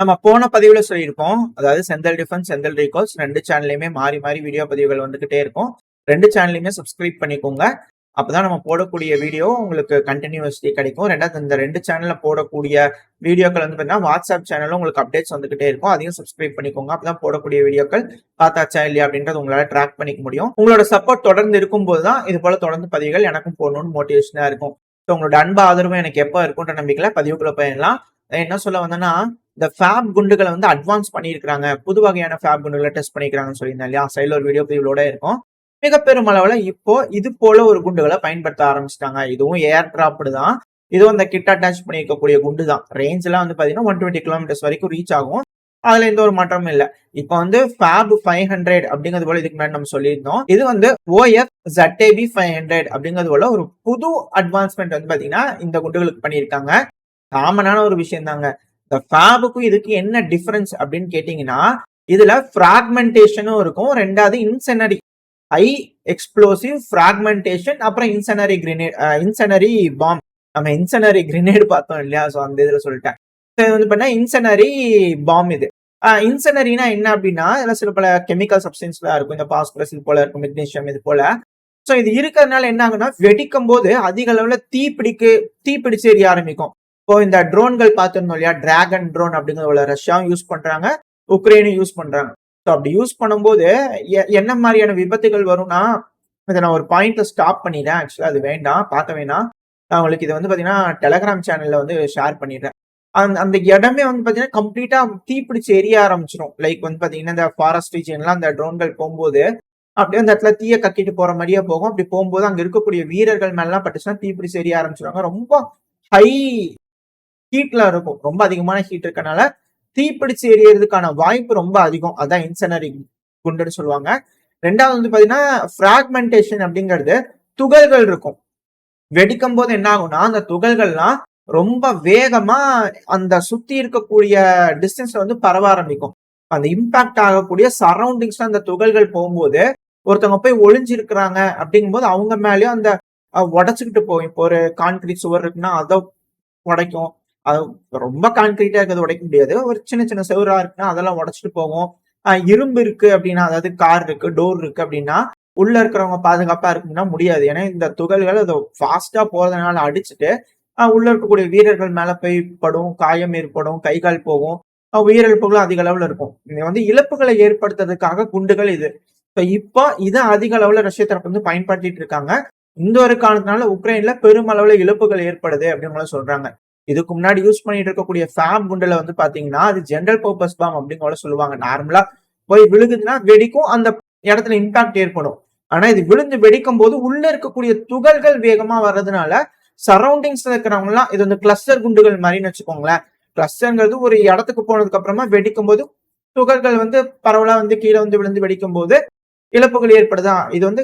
நம்ம போன பதிவுல சொல்லியிருக்கோம். அதாவது செந்தல் டிஃபென்ஸ் செந்தல் ரீகால்ஸ் ரெண்டு சேனல்லையுமே மாறி மாறி வீடியோ பதிவுகள் வந்துகிட்டே இருக்கும். ரெண்டு சேனல்லையுமே சப்ஸ்கிரைப் பண்ணிக்கோங்க. அப்பதான் நம்ம போடக்கூடிய வீடியோ உங்களுக்கு கண்டினியூஸ்லி கிடைக்கும். ரெண்டாவது இந்த ரெண்டு சேனல்ல போடக்கூடிய வீடியோக்கள் வந்து பார்த்தீங்கன்னா வாட்ஸ்அப் சேனலும் உங்களுக்கு அப்டேட்ஸ் வந்துகிட்டே இருக்கும். அதையும் சப்ஸ்கிரைப் பண்ணிக்கோங்க. அப்பதான் போடக்கூடிய வீடியோக்கள் பார்த்தாச்சா இல்லையா அப்படின்றது உங்களால ட்ராக் பண்ணிக்க முடியும். உங்களோட சப்போர்ட் தொடர்ந்து இருக்கும்போது தான் இது போல தொடர்ந்து பதிவுகள் எனக்கும் போடணும்னு மோட்டிவேஷனா இருக்கும். ஸோ உங்களோட அன்பு ஆதரவும் எனக்கு எப்போ இருக்குன்ற நம்பிக்கையில பதிவுக்குள்ள போயிடலாம். என்ன சொல்ல வந்தேன்னா இந்த ஃபேப் குண்டுகளை வந்து அட்வான்ஸ் பண்ணியிருக்கிறாங்க. புது வகையான ஃபேப் குண்டுகளை டெஸ்ட் பண்ணிக்கிறாங்கன்னு சொல்லியிருந்தேன் இல்லையா? சைடில் ஒரு வீடியோ பதிவுகளோட இருக்கும். மிக பெருமளவில் இப்போ இது போல ஒரு குண்டுகளை பயன்படுத்த ஆரம்பிச்சிட்டாங்க. இதுவும் ஏர் டிராப்டு தான். இதுவும் அந்த கிட் அட்டாச் பண்ணியிருக்கக்கூடிய குண்டு தான். ரேஞ்ச் எல்லாம் வந்து பார்த்தீங்கன்னா ஒன் டுவெண்ட்டி கிலோமீட்டர்ஸ் வரைக்கும் ரீச் ஆகும். அதுல எந்த ஒரு மாற்றமும் இல்லை. இப்போ வந்து ஃபேப் ஃபைவ் ஹண்ட்ரட் அப்படிங்கிறது போல இதுக்கு முன்னாடி நம்ம சொல்லியிருந்தோம். இது வந்து ஓஎஃப் ஜட்டேபி ஃபைவ் ஹண்ட்ரட் அப்படிங்கிறது போல ஒரு புது அட்வான்ஸ்மெண்ட் வந்து பாத்தீங்கன்னா இந்த குண்டுகளுக்கு பண்ணியிருக்காங்க. காமனான ஒரு விஷயம் தாங்க இந்த ஃபேபுக்கும் இதுக்கு என்ன டிஃபரன்ஸ் அப்படின்னு கேட்டீங்கன்னா இதுல ஃப்ராக்மெண்டேஷனும் இருக்கும். ரெண்டாவது இன்செனரி ஹை எக்ஸ்ப்ளோசிவ் ஃப்ராக்மெண்டேஷன் அப்புறம் இன்செனரி கிரினேட் இன்செனரி பாம் நம்ம இன்செனரி கிரினேட் பார்த்தோம் இல்லையா? ஸோ அந்த இதுல சொல்லிட்டேன். இது வந்து பண்ணா இன்செனரி பாம் இது. இன்செனரினா என்ன அப்படின்னா இதில் சில பல கெமிக்கல் சப்ஸ்டன்ஸ்லாம் இருக்கும். இந்த பாஸ்பரஸ் இது போல இருக்கும் மெக்னீஷியம் இது போல. ஸோ இது இருக்கிறதுனால என்ன ஆகுன்னா வெடிக்கும் போது அதிக அளவில் தீ பிடிக்கு தீ பிடிச்சு எரிய ஆரம்பிக்கும். இப்போ இந்த ட்ரோன்கள் பார்த்துருந்தோம் இல்லையா? டிராகன் ட்ரோன் அப்படிங்கிற ரஷ்யாவும் யூஸ் பண்றாங்க. உக்ரைனும் யூஸ் பண்றாங்க. ஸோ அப்படி யூஸ் பண்ணும்போது எ- என்ன மாதிரியான விபத்துகள் வரும்னா இதை நான் ஒரு பாயிண்ட்ல ஸ்டாப் பண்ணிடுறேன். ஆக்சுவலாக அது வேண்டாம். பார்க்க வேணாம். நான் உங்களுக்கு இதை வந்து பார்த்தீங்கன்னா டெலகிராம் சேனல்ல வந்து ஷேர் பண்ணிடுறேன். அந்த அந்த இடமே வந்து பார்த்தீங்கன்னா கம்ப்ளீட்டா தீப்பிடிச்சு எரிய ஆரம்பிச்சிடும் லைக் வந்து பார்த்தீங்கன்னா இந்த ஃபாரஸ்ட் ரீஜன்லாம் அந்த ட்ரோன்கள் போகும்போது அப்படியே அந்த இடத்துல தீயை கக்கிட்டு போற மாதிரியே போகும். அப்படி போகும்போது அங்கே இருக்கக்கூடிய வீரர்கள் மேலாம் பட்டுச்சுன்னா தீப்பிடிச்சு எரிய ஆரம்பிச்சிருவாங்க. ரொம்ப ஹை ஹீட்ல இருக்கும். ரொம்ப அதிகமான ஹீட் இருக்கனால தீப்பிடிச்சு எரியறதுக்கான வாய்ப்பு ரொம்ப அதிகம். அதான் இன்சனரி குண்டுன்னு சொல்லுவாங்க. ரெண்டாவது வந்து பாத்தீங்கன்னா ஃப்ராக்மெண்டேஷன் அப்படிங்கிறது துகள்கள் இருக்கும். வெடிக்கும் போது என்ன ஆகும்னா அந்த துகள்கள்லாம் ரொம்ப வேகமா அந்த சுத்தி இருக்கக்கூடிய டிஸ்டன்ஸ்ல வந்து பரவ ஆரம்பிக்கும். அந்த இம்பாக்ட் ஆகக்கூடிய சரௌண்டிங்ஸ்ல அந்த துகள்கள் போகும்போது ஒருத்தவங்க போய் ஒளிஞ்சிருக்கிறாங்க அப்படிங்கும்போது அவங்க மேலேயும் அந்த உடச்சுக்கிட்டு போகும். இப்போ ஒரு கான்கிரீட் சுவர் இருக்குன்னா அதை உடைக்கும். அது ரொம்ப கான்கிரீட்டா இருக்கிறது உடைக்க முடியாது. ஒரு சின்ன சின்ன செவரா இருக்குன்னா அதெல்லாம் உடைச்சிட்டு போகும் இரும்பு இருக்கு அப்படின்னா அதாவது கார் இருக்கு டோர் இருக்கு அப்படின்னா உள்ள இருக்கிறவங்க பாதுகாப்பா இருக்குன்னா முடியாது. ஏன்னா இந்த துகள்கள் அதை ஃபாஸ்டா போறதுனால அடிச்சுட்டு உள்ள இருக்கக்கூடிய வீரர்கள் மேல போய் படும் காயம் ஏற்படும் கை கால் போகும். உயிரிழப்புகளும் அதிக அளவுல இருக்கும். வந்து இழப்புகளை ஏற்படுத்துறதுக்காக குண்டுகள் இது. ஸோ இப்போ இதை அதிக அளவுல ரஷ்ய தரப்பு வந்து பயன்படுத்திட்டு இருக்காங்க. இந்த ஒரு காரணத்தினால உக்ரைன்ல பெருமளவுல இழப்புகள் ஏற்படுது அப்படின்னு சொல்றாங்க. இதுக்கு முன்னாடி யூஸ் பண்ணிட்டு இருக்கக்கூடிய ஃபேப் குண்டுல வந்து பாத்தீங்கன்னா அது ஜென்ரல் பர்பஸ் பாம் அப்படிங்கிற சொல்லுவாங்க. நார்மலா போய் விழுகுதுன்னா வெடிக்கும் அந்த இடத்துல இம்பாக்ட் ஏற்படும். ஆனா இது விழுந்து வெடிக்கும் போது உள்ள இருக்கக்கூடிய துகள்கள் வேகமா வர்றதுனால சரௌண்டிங்ஸ்ல இருக்கிறவங்கலாம் இது வந்து கிளஸ்டர் குண்டுகள் மாதிரின்னு வச்சுக்கோங்களேன். கிளஸ்டர்ங்கிறது ஒரு இடத்துக்கு போனதுக்கு அப்புறமா வெடிக்கும் போது துகள்கள் வந்து பரவலா வந்து கீழே வந்து விழுந்து வெடிக்கும் போது இழப்புகள் ஏற்படுதான். இது வந்து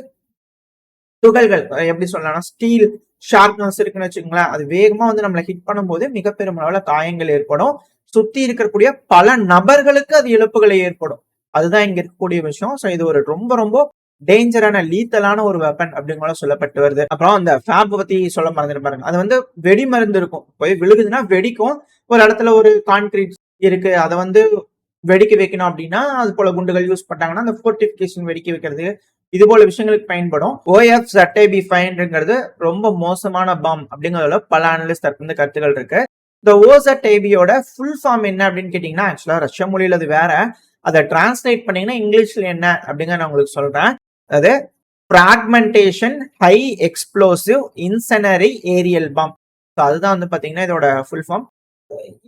துகள்கள் எப்படி சொல்லலாம்னா ஸ்டீல் ஷார்ப்னஸ் இருக்குன்னு வச்சுக்கோங்களேன் அது வேகமா வந்து நம்மளை ஹிட் பண்ணும்போது மிக பெரும் காயங்கள் ஏற்படும். சுத்தி இருக்கக்கூடிய பல நபர்களுக்கு அது இழப்புகளை ஏற்படும். அதுதான் இங்க இருக்கக்கூடிய விஷயம். ஸோ இது ஒரு ரொம்ப ரொம்ப டேஞ்சரான லீத்தலான ஒரு வெப்பன் அப்படிங்கிற சொல்லப்பட்டு வருது. அப்புறம் அந்த ஃபேப் பத்தி சொல்ல மறந்துட்டு பாருங்க. அது வந்து வெடி மருந்து இருக்கும். போய் விழுகுதுன்னா வெடிக்கும். ஒரு இடத்துல ஒரு கான்கிரீட் இருக்கு. அதை வந்து வெடிக்க வைக்கணும் அப்படின்னா அது போல குண்டுகள் யூஸ் பண்ணாங்கன்னா அந்த ஃபோர்டிபிகேஷன் வெடிக்க வைக்கிறது இது போல விஷயங்களுக்கு பயன்படும். ஓஎஃப் ZAB ஃபைவ்ங்கிறது ரொம்ப மோசமான பாம் அப்படிங்கிறதுல பல அனலிஸ்ட் தற்போது கருத்துக்கள் இருக்கு. இந்த ஓசட் ஐபியோட ஃபுல் ஃபார்ம் என்ன அப்படின்னு கேட்டீங்கன்னா ஆக்சுவலா ரஷ்ய மொழியில அது வேற. அதை டிரான்ஸ்லேட் பண்ணீங்கன்னா இங்கிலீஷ்ல என்ன அப்படிங்கிற நான் உங்களுக்கு சொல்றேன். அது fragmentation high explosive incendiary aerial bomb அதுதான் வந்து பாத்தீங்கன்னா இதோட ஃபுல் ஃபார்ம்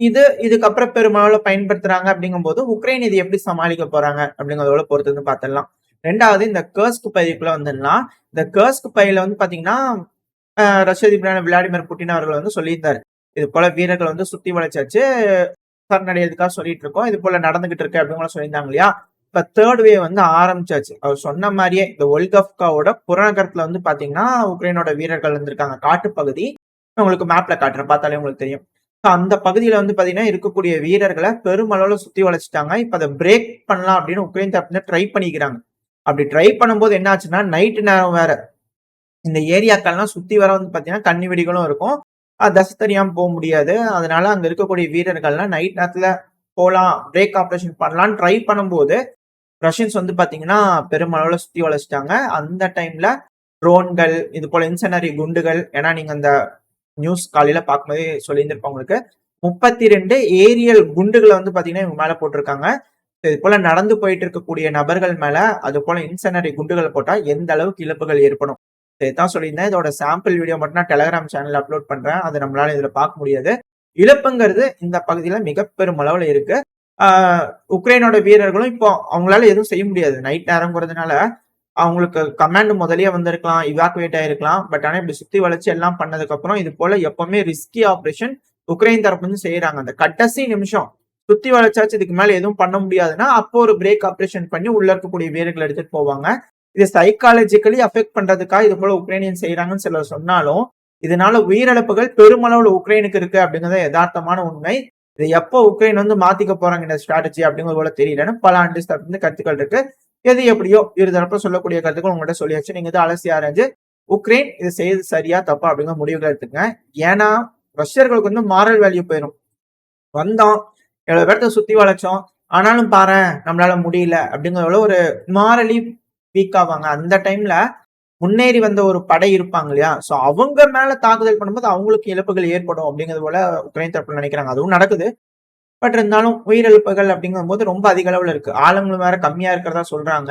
இது இதுக்கப்புறம் பெருமளவுல பயன்படுத்துறாங்க அப்படிங்கும்போது உக்ரைன் இது எப்படி சமாளிக்க போறாங்க அப்படிங்கறதோட பொறுத்து வந்து பார்த்துடலாம் ரெண்டாவது இந்த கேர்ஸ்க்கு பயிர்க்குள்ள வந்துடலாம். இந்த கேர்ஸ்க் பயில வந்து பாத்தீங்கன்னா ரஷ்யதிபரான ரஷ்ய அதிபரான விளாடிமிர் புட்டின் அவர்கள் வந்து சொல்லியிருந்தார். இது போல வீரர்கள் வந்து சுத்தி வளைச்சாச்சு சரணடையதுக்காக சொல்லிட்டு இருக்கோம். இது போல நடந்துகிட்டு இருக்கு அப்படின்னு சொல்லியிருந்தாங்க இல்லையா? இப்ப தேர்ட் வே வந்து ஆரம்பிச்சாச்சு. அவர் சொன்ன மாதிரியே இந்த ஒல்கப்காவோட புறநகரத்துல வந்து பாத்தீங்கன்னா உக்ரைனோட வீரர்கள் வந்திருக்காங்க காட்டுப்பகுதி. உங்களுக்கு மேப்ல காட்டுறேன். பார்த்தாலே உங்களுக்கு தெரியும். அந்த பகுதியில வந்து பாத்தீங்கன்னா இருக்கக்கூடிய வீரர்களை பெருமளவுல சுத்தி வளைச்சிட்டாங்க. இப்ப அதை பிரேக் பண்ணலாம் அப்படின்னு உக்ரைன் தரப்புல ட்ரை பண்ணிக்கிறாங்க. அப்படி ட்ரை பண்ணும்போது என்ன ஆச்சுன்னா நைட்டு நேரம் வேற. இந்த ஏரியாக்கள்லாம் சுத்தி வர வந்து பார்த்தீங்கன்னா கண்ணி வெடிகளும் இருக்கும். அது தசை தெரியாமல் போக முடியாது. அதனால அங்க இருக்கக்கூடிய வீரர்கள்லாம் நைட் நேரத்துல போகலாம் பிரேக் ஆப்ரேஷன் பண்ணலாம்னு ட்ரை பண்ணும்போது ரஷ்யன்ஸ் வந்து பார்த்தீங்கன்னா பெருமளவில் சுற்றி வளைச்சிட்டாங்க அந்த டைம்ல ட்ரோன்கள் இது போல இன்சனரி குண்டுகள் ஏன்னா நீங்க அந்த நியூஸ் காலையில பார்க்கும்போதே சொல்லியிருந்திருப்போம் உங்களுக்கு. முப்பத்தி ரெண்டு ஏரியல் குண்டுகளை வந்து பாத்தீங்கன்னா இவங்க மேல போட்டிருக்காங்க. இது போல நடந்து போயிட்டு இருக்கக்கூடிய நபர்கள் மேல அது போல இன்சனரி குண்டுகள் போட்டா எந்த அளவுக்கு இழப்புகள் ஏற்படும். இதுதான் சொல்லியிருந்தேன். இதோட சாம்பிள் வீடியோ மட்டும் நான் டெலகிராம் சேனல் அப்லோட் பண்றேன். அதை நம்மளால இதுல பார்க்க முடியாது. இழப்புங்கிறது இந்த பகுதியில மிக பெரும் அளவுல இருக்கு. உக்ரைனோட வீரர்களும் இப்போ அவங்களால எதுவும் செய்ய முடியாது. நைட் நேரங்கிறதுனால அவங்களுக்கு கமாண்ட் முதலியே வந்திருக்கலாம் இவாக்குவேட் ஆயிருக்கலாம். பட் ஆனா இப்படி சுத்தி வளைச்சு எல்லாம் பண்ணதுக்கு அப்புறம் இது போல எப்பவுமே ரிஸ்கி ஆப்ரேஷன் உக்ரைன் தரப்பு வந்து செய்யறாங்க. அந்த கடைசி நிமிஷம் சுத்தி வளைச்சாச்சு இதுக்கு மேல எதுவும் பண்ண முடியாதுன்னா அப்போ ஒரு பிரேக் ஆப்ரேஷன் பண்ணி உள்ள இருக்கக்கூடிய வீரர்கள் எடுத்துட்டு போவாங்க. இது சைக்காலஜிக்கலி அஃபெக்ட் பண்றதுக்காக இது போல உக்ரைனியன் செய்யறாங்கன்னு சிலர் சொன்னாலும் இதனால உயிரிழப்புகள் பெருமளவுல உக்ரைனுக்கு இருக்கு அப்படிங்கறது யதார்த்தமான உண்மை. இது எப்போ உக்ரைன் வந்து மாத்திக்க போறாங்க இந்த ஸ்ட்ராட்டஜி அப்படிங்கிறது போல தெரியலன்னு பல ஆண்டு தரப்பு கருத்துக்கள் இருக்கு. எது எப்படியோ இருதரப்பு சொல்லக்கூடிய கருத்துக்கள் உங்கள்கிட்ட சொல்லியாச்சு. நீங்க இதை அலசி ஆராய்ஞ்சு உக்ரைன் இது செய்யறது சரியா தப்பா அப்படிங்கிற முடிவுகள் எடுத்துங்க ஏன்னா ரஷ்யர்களுக்கு வந்து மாரல் வேல்யூ போயிடும் வந்தோம். எவ்வளோ பேர்த்த சுற்றி வளைச்சோம். ஆனாலும் பாரு நம்மளால முடியல அப்படிங்கிற ஒரு மாரலி வீக் ஆவாங்க. அந்த டைம்ல முன்னேறி வந்த ஒரு படை இருப்பாங்க இல்லையா? ஸோ அவங்க மேல தாக்குதல் பண்ணும்போது அவங்களுக்கு இழப்புகள் ஏற்படும் அப்படிங்கிறது போல உக்ரைன் தரப்புல நினைக்கிறாங்க. அதுவும் நடக்குது. பட் இருந்தாலும் உயிரிழப்புகள் அப்படிங்கும் போது ரொம்ப அதிக அளவில் இருக்கு. ஆளுங்களும் வேற கம்மியா இருக்கிறதா சொல்றாங்க.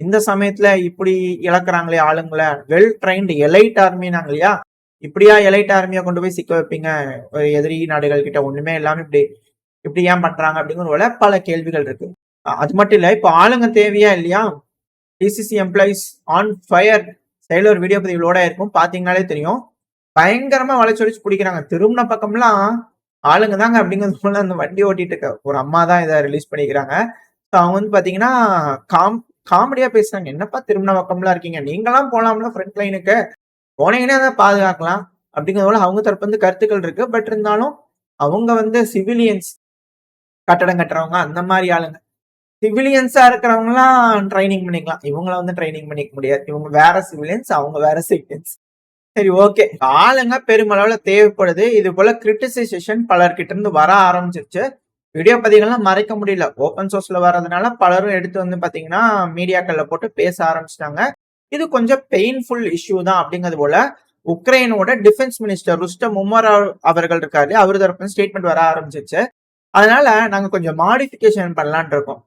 இந்த சமயத்துல இப்படி இழக்கிறாங்களே ஆளுங்களை. வெல் ட்ரைன்டு எலைட் ஆர்மினாங்க இல்லையா? இப்படியா எலைட் ஆர்மியா கொண்டு போய் சிக்க வைப்பீங்க? ஒரு எதிரி நாடுகள் கிட்ட ஒண்ணுமே இல்லாம இப்படி இப்படி ஏன் பண்றாங்க அப்படிங்கிற பல கேள்விகள் இருக்கு. அது மட்டும் இல்லை இப்போ ஆளுங்க தேவையா இல்லையா? டிசிசி எம்ப்ளாயிஸ் ஆன் ஃபயர் சைடில் ஒரு வீடியோ பதிவுகளோட இருக்கும் பாத்தீங்கனாலே தெரியும். பயங்கரமா வளைச்சொலிச்சு பிடிக்கிறாங்க. திரும்பின பக்கம்லாம் ஆளுங்க தாங்க அப்படிங்கிறது போல அந்த வண்டி ஓட்டிட்டு இருக்க. ஒரு அம்மா தான் இதை ரிலீஸ் பண்ணிக்கிறாங்க. ஸோ அவங்க வந்து பாத்தீங்கன்னா காம் காமெடியா பேசுறாங்க. என்னப்பா திரும்பின பக்கம்லாம் இருக்கீங்க? நீங்களாம் போலாம்ல ஃப்ரண்ட் லைனுக்கு போனீங்கன்னா அதை பாதுகாக்கலாம். அப்படிங்கிறது போல அவங்க தரப்பு வந்து கருத்துக்கள் இருக்கு. பட் இருந்தாலும் அவங்க வந்து சிவிலியன்ஸ் கட்டடம் கட்டுறவங்க அந்த மாதிரி ஆளுங்க. சிவிலியன்ஸா இருக்கிறவங்கலாம் ட்ரைனிங் பண்ணிக்கலாம். இவங்கள வந்து ட்ரைனிங் பண்ணிக்க முடியாது. இவங்க வேற சிவிலியன்ஸ் அவங்க வேற சிவிலியன்ஸ் சரி ஓகே ஆளுங்க பெருமளவுல தேவைப்படுது. இது போல கிரிட்டிசைசேஷன் பலர்கிட்ட இருந்து வர ஆரம்பிச்சிருச்சு. வீடியோ பதிவுகள்லாம் மறைக்க முடியல. ஓப்பன் சோர்ஸ்ல வர்றதுனால பலரும் எடுத்து வந்து பாத்தீங்கன்னா மீடியாக்கள்ல போட்டு பேச ஆரம்பிச்சிட்டாங்க. இது கொஞ்சம் பெயின்ஃபுல் இஷ்யூ தான் அப்படிங்கிறது போல உக்ரைனோட டிஃபென்ஸ் மினிஸ்டர் ருஸ்டம் உமர் அவர்கள் இருக்காரு. அவர் தரப்பு ஸ்டேட்மெண்ட் வர ஆரம்பிச்சிருச்சு. அதனால நாங்க கொஞ்சம் மாடிஃபிகேஷன் பண்ணலான் இருக்கோம்.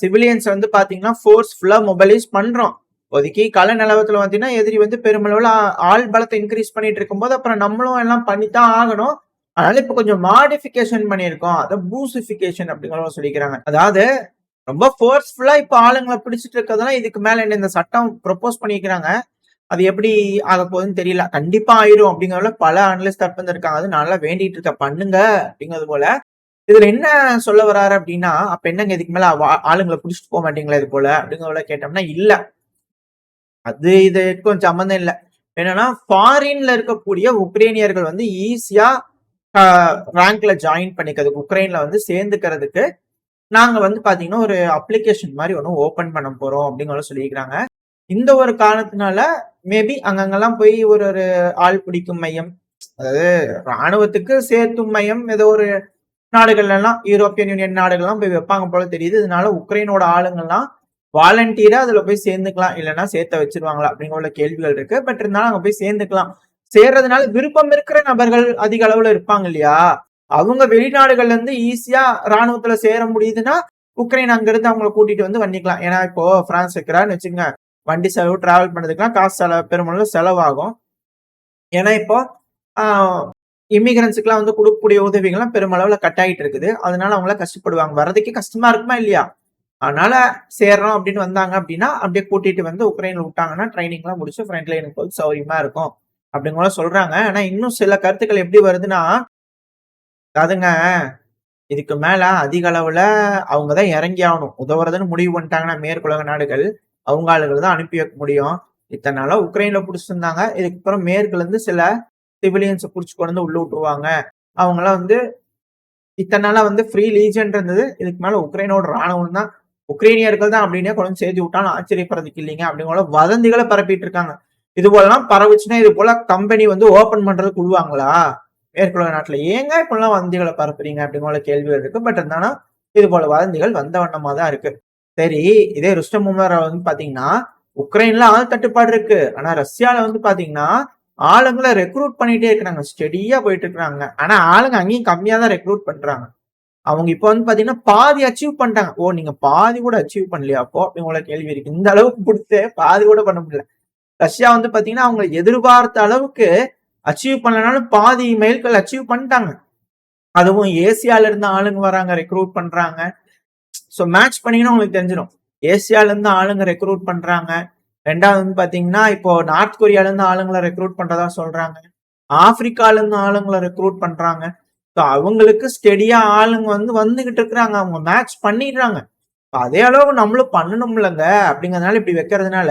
சிவிலியன்ஸ் வந்து பாத்தீங்கன்னா ஃபோர்ஸ்ஃபுல்லா மொபைலைஸ் பண்றோம். ஒதுக்கி கல நிலவரத்துல பார்த்தீங்கன்னா எதிரி வந்து பெருமளவில் ஆள் பலத்தை இன்க்ரீஸ் பண்ணிட்டு இருக்கும்போது அப்புறம் நம்மளும் எல்லாம் பண்ணித்தான் ஆகணும். அதனால இப்போ கொஞ்சம் மாடிஃபிகேஷன் பண்ணியிருக்கோம். அதை பூசிஃபிகேஷன் அப்படிங்கிறவங்க சொல்லிக்கிறாங்க. அதாவது ரொம்ப ஃபோர்ஸ்ஃபுல்லா இப்போ ஆளுங்களை பிடிச்சிட்டு இருக்கிறதுலாம் இதுக்கு மேல என்ன இந்த சட்டம் ப்ரொப்போஸ் பண்ணிக்கிறாங்க. அது எப்படி ஆக போகுதுன்னு தெரியல. கண்டிப்பா ஆயிரும் அப்படிங்கிறதுல பல அனலிஸ்ட் தரப்பு இருக்காங்க. அது நல்லா வேண்டிட்டு இருக்க பண்ணுங்க அப்படிங்கிறது போல இதுல என்ன சொல்ல வராரு அப்படின்னா அப்ப என்னங்க இதுக்கு மேல ஆளுங்களை புடிச்சிட்டு போக மாட்டீங்களா இது போல அப்படிங்கிறத கேட்டோம்னா இல்ல. அது இது கொஞ்சம் சம்மந்தம் இல்லை. என்னன்னா ஃபாரின்ல இருக்கக்கூடிய உக்ரைனியர்கள் வந்து ஈஸியா ரேங்க்ல ஜாயின் பண்ணிக்கிறதுக்கு உக்ரைன்ல வந்து சேர்ந்துக்கிறதுக்கு நாங்க வந்து பாத்தீங்கன்னா ஒரு அப்ளிகேஷன் மாதிரி ஒன்று ஓபன் பண்ண போறோம் அப்படிங்கிற சொல்லியிருக்கிறாங்க. இந்த ஒரு காரணத்தினால மேபி அங்கங்கெல்லாம் போய் ஒரு ஒரு ஆள் பிடிக்கும் மையம் அதாவது ராணுவத்துக்கு சேர்த்தும் மையம் ஏதோ ஒரு நாடுகள்ல எல்லாம் யூரோப்பியன் யூனியன் நாடுகள்லாம் போய் வைப்பாங்க போல தெரியுது. இதனால உக்ரைனோட ஆளுங்கள்லாம் வாலண்டியரா அதுல போய் சேர்ந்துக்கலாம். இல்லைன்னா சேர்த்த வச்சிருவாங்களா அப்படிங்கிற கேள்விகள் இருக்கு. பட் இருந்தாலும் அங்க போய் சேர்ந்துக்கலாம். சேர்றதுனால விருப்பம் இருக்கிற நபர்கள் அதிக அளவுல இருப்பாங்க இல்லையா? அவங்க வெளிநாடுகள்ல இருந்து ஈஸியா ராணுவத்துல சேர முடியுதுன்னா உக்ரைன் அங்கிருந்து அவங்களை கூட்டிட்டு வந்து வண்டிக்கலாம் ஏன்னா இப்போ பிரான்ஸ் இருக்கிறான்னு வச்சுக்கோங்க. வண்டி செலவு டிராவல் பண்ணதுக்கெல்லாம் காசு செலவு பெருமளவு செலவாகும். ஏன்னா இப்போ இமிகிரன்ஸுக்குலாம் வந்து கொடுக்கக்கூடிய உதவிகள்லாம் பெருமளவில் கட் ஆகிட்டு இருக்குது. அதனால அவங்கள கஷ்டப்படுவாங்க. வர்றதுக்கே கஷ்டமா இருக்குமா இல்லையா? அதனால சேர்றோம் அப்படின்னு வந்தாங்க அப்படின்னா அப்படியே கூட்டிட்டு வந்து உக்ரைன்ல விட்டாங்கன்னா ட்ரைனிங்லாம் முடிச்சு ஃப்ரண்ட் லைனுக்கு வந்து சௌரியமா இருக்கும். அப்படிங்கிற சொல்றாங்க. ஆனா இன்னும் சில கருத்துக்கள் எப்படி வருதுன்னா அதுங்க இதுக்கு மேல அதிக அளவுல அவங்கதான் இறங்கி ஆகணும். உதவுறதுன்னு முடிவு பண்ணிட்டாங்கன்னா மேற்குலக நாடுகள் அவங்க ஆளுகள் தான் அனுப்பி வைக்க முடியும். இத்தனை நாளா உக்ரைன்ல பிடிச்சிருந்தாங்க இதுக்கப்புறம் மேற்குல இருந்து சில சிவிலியன்ஸை பிடிச்சி கொண்டு வந்து உள்ள விட்டுருவாங்க. அவங்களாம் வந்து இத்தனை நாளாக வந்து ஃப்ரீ லீஜன் இருந்தது. இதுக்கு மேலே உக்ரைனோட ராணுவம் தான். உக்ரைனியர்கள் தான் அப்படின்னே கொண்டு சேர்த்து விட்டாலும் ஆச்சரியப்படுறதுக்கு இல்லைங்க. அப்படிங்கிற வதந்திகளை பரப்பிட்டு இருக்காங்க. இது போலலாம் பரவுச்சுன்னா இது போல கம்பெனி வந்து ஓபன் பண்றது குழுவாங்களா மேற்குலக நாட்டுல ஏங்க இப்பெல்லாம் வதந்திகளை பரப்புறீங்க அப்படிங்கிற கேள்விகள் இருக்கு. பட் இருந்தாலும் இது போல வதந்திகள் வந்த வண்ணமா தான் இருக்கு. சரி இதே ருஸ்டம் உமர் வந்து பாத்தீங்கன்னா உக்ரைன்ல ஆள் தட்டுப்பாடு இருக்கு. ஆனா ரஷ்யால வந்து பாத்தீங்கன்னா ஆளுங்களை ரெக்ரூட் பண்ணிட்டே இருக்கிறாங்க. ஸ்டெடியா போயிட்டு இருக்கிறாங்க. ஆனா ஆளுங்க அங்கேயும் கம்மியா தான் ரெக்ரூட் பண்றாங்க. அவங்க இப்போ வந்து பாத்தீங்கன்னா பாதி அச்சீவ் பண்ணிட்டாங்க. ஓ நீங்க பாதி கூட அச்சீவ் பண்ணலையா? அப்போ உங்களை கேள்வி இருக்கு. இந்த அளவுக்கு கொடுத்து பாதி கூட பண்ண முடியல. ரஷ்யா வந்து பாத்தீங்கன்னா அவங்க எதிர்பார்த்த அளவுக்கு அச்சீவ் பண்ணலனாலும் பாதி மைல்கள் அச்சீவ் பண்ணிட்டாங்க. அதுவும் ஏசியால இருந்து ஆளுங்க வராங்க ரெக்ரூட் பண்றாங்க. ஸோ மேட்ச் பண்ணீங்கன்னா உங்களுக்கு தெரிஞ்சிடும் ஏசியால இருந்து ஆளுங்க ரெக்ரூட் பண்றாங்க. ரெண்டாவது வந்து பாத்தீங்கன்னா இப்போ நார்த் கொரியால இருந்து ஆளுங்களை ரெக்ரூட் பண்றதா சொல்றாங்க. ஆப்பிரிக்கால இருந்து ஆளுங்களை ரெக்ரூட் பண்றாங்க. ஸோ அவங்களுக்கு ஸ்டெடியா ஆளுங்க வந்து வந்துகிட்டு இருக்கிறாங்க. அவங்க மேட்ச் பண்ணிடுறாங்க. அதே அளவு நம்மளும் பண்ணணும்லங்க. அப்படிங்கறதுனால இப்படி வைக்கிறதுனால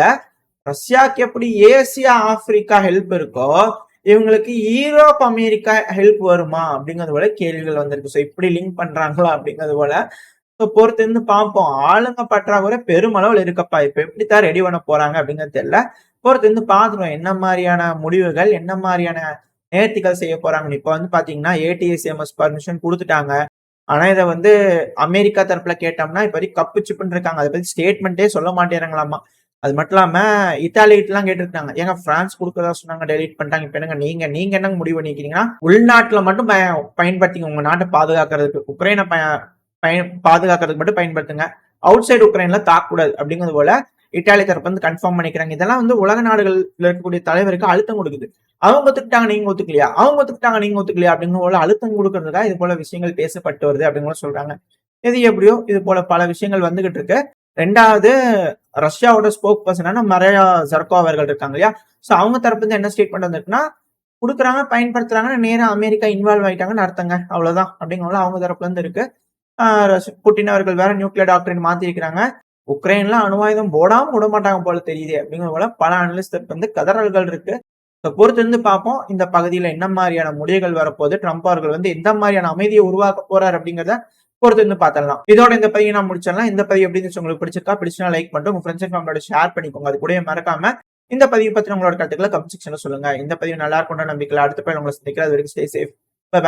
ரஷ்யாவுக்கு எப்படி ஏசியா ஆப்பிரிக்கா ஹெல்ப் இருக்கோ இவங்களுக்கு ஈரோப் அமெரிக்கா ஹெல்ப் வருமா? அப்படிங்கிறது போல கேள்விகள் வந்திருக்கு. ஸோ இப்படி லிங்க் பண்றாங்களா? அப்படிங்கிறது போல பொறுத்து இருந்து பார்ப்போம் ஆளுங்க பற்றாக்குறை பெருமளவில் இருக்கப்பா. இப்போ எப்படித்தான் ரெடி பண்ண போறாங்க அப்படிங்கிறது தெரியல. பொறுத்து இருந்து பார்த்துருவோம் என்ன மாதிரியான முடிவுகள் என்ன மாதிரியான நேர்த்திகள் செய்ய போறாங்கன்னு. இப்போ வந்து பாத்தீங்கன்னா ஏடிஎஸ்எம்எஸ் பர்மிஷன் கொடுத்துட்டாங்க. ஆனா இதை வந்து அமெரிக்கா தரப்புல கேட்டோம்னா இப்போ வரைக்கும் கப்பு சிப்புன்னு இருக்காங்க. அதை பத்தி ஸ்டேட்மெண்ட்டே சொல்ல மாட்டேறாங்களாமா அது மட்டும் இல்லாம இத்தாலிகிட்டலாம் கேட்டிருக்காங்க. ஏங்க பிரான்ஸ் கொடுக்கறதா சொன்னாங்க டெலிட் பண்ணிட்டாங்க. இப்ப என்னங்க நீங்க நீங்க என்னங்க முடிவு பண்ணிக்கிறீங்கன்னா உள்நாட்டுல மட்டும் பயன்படுத்திங்க உங்க நாட்டை பாதுகாக்கிறதுக்கு. உக்ரைனை பயன் பாதுகாக்கிறதுக்கு மட்டும் பயன்படுத்துங்க. அவுட் சைடு உக்ரைன்ல தாக்கக்கூடாது அப்படிங்கிறது போல இத்தாலி தரப்பு வந்து கன்ஃபார்ம் பண்ணிக்கிறாங்க. இதெல்லாம் வந்து உலக நாடுகள்ல இருக்கக்கூடிய தலைவருக்கு அழுத்தம் கொடுக்குது. அவங்க ஒத்துக்கிட்டாங்க நீங்க ஒத்துக்கலையா? அவங்க ஒத்துக்கிட்டாங்க நீங்க ஒத்துக்கலையா? அப்படிங்கிற போல அழுத்தம் கொடுக்கறதுக்காக இது போல விஷயங்கள் பேசப்பட்டு வருது அப்படிங்கிற சொல்றாங்க. இது எப்படியோ இது போல பல விஷயங்கள் வந்துகிட்டு இருக்கு. ரெண்டாவது ரஷ்யாவோட ஸ்போக் பர்சனான மரையா ஜர்கோ அவர்கள் இருக்காங்க இல்லையா? ஸோ அவங்க தரப்பு என்ன ஸ்டேட்மெண்ட் வந்திருக்குன்னா கொடுக்குறாங்க பயன்படுத்துறாங்கன்னு நேராக அமெரிக்கா இன்வால்வ் ஆயிட்டாங்கன்னு அர்த்தங்க. அவ்வளவுதான். அப்படிங்கிற அவங்க தரப்புல இருந்து இருக்கு. புட்டின் அவர்கள் வேற நியூக்ளியர் டாக்டரின் மாத்திருக்கிறாங்க. உக்ரைன்ல அணுவாயுதம் போடாம விட மாட்டாங்க போல தெரியுது அப்படிங்கிற போல பல அனலிஸ்ட் வந்து கதறல்கள் இருக்கு. இப்போ பொறுத்திருந்து பார்ப்போம் இந்த பகுதியில என்ன மாதிரியான முடிவுகள் வரப்போகுது ட்ரம்ப் அவர்கள் வந்து எந்த மாதிரியான அமைதியை உருவாக்க போறார் அப்படிங்கிறத பொறுத்திருந்து பார்த்தலாம் இதோட இந்த பதிவை நான் முடிச்சிடலாம். இந்த பதிவு எப்படி உங்களுக்கு பிடிச்சிருக்கா பிடிச்சா லைக் பண்ணிட்டு உங்க ஃப்ரெண்ட்ஸ் அண்ட் ஃபேமிலியோட ஷேர் பண்ணிக்கோங்க. அது கூட மறக்காம இந்த பதிவு பத்தி உங்களோட கருத்துக்களை கமெண்ட் செக்ஷன்ல சொல்லுங்க. இந்த பதிவு நல்லா இருக்கும் நம்பிக்கை அடுத்த பதிவு உங்களை சந்திக்கிறது வரைக்கும் ஸ்டே சேஃப் பை